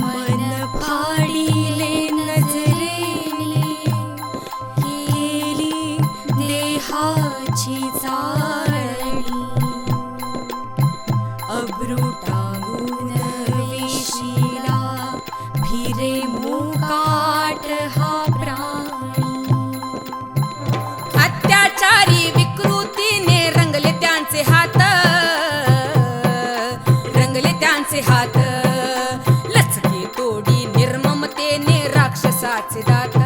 मन केली मोकाट हा राक्षसाचे हात. लचकी तोडी निर्ममतेने राक्षसाचे दात.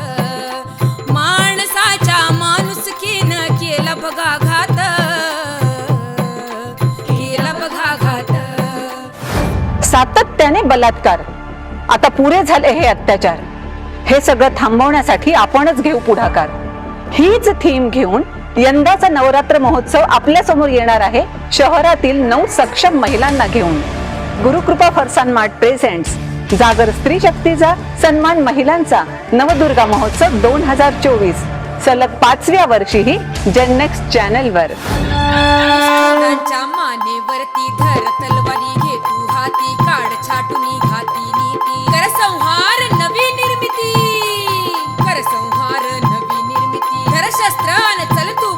माणसाच्या माणुसकीनं केला बघा घात. केला बघा घात. सातत्याने बलात्कार. आता पुरे झाले हे अत्याचार. हे सगळं थांबवण्यासाठी आपणच घेऊ पुढाकार. हीच थीम घेऊन यंदाचा नवरात्र महोत्सव आपल्यासमोर येणार आहे शहरातील नऊ सक्षम महिलांना घेऊन. गुरुकृपा फरसान मार्ट प्रेझेंट्स जागर स्त्री शक्तीचा सन्मान महिलांचा नवदुर्गा महोत्सव दोन हजार चोवीस. सलग पाचव्या वर्षीही जननेक्स्ट चॅनल वर मानेवरती धर तलवारी घेतू हाती काढ छाटुनी घाती नीती. कर संहार नवी निर्मिती. कर संहार नवी निर्मिती. कर शस्त्रान चल तू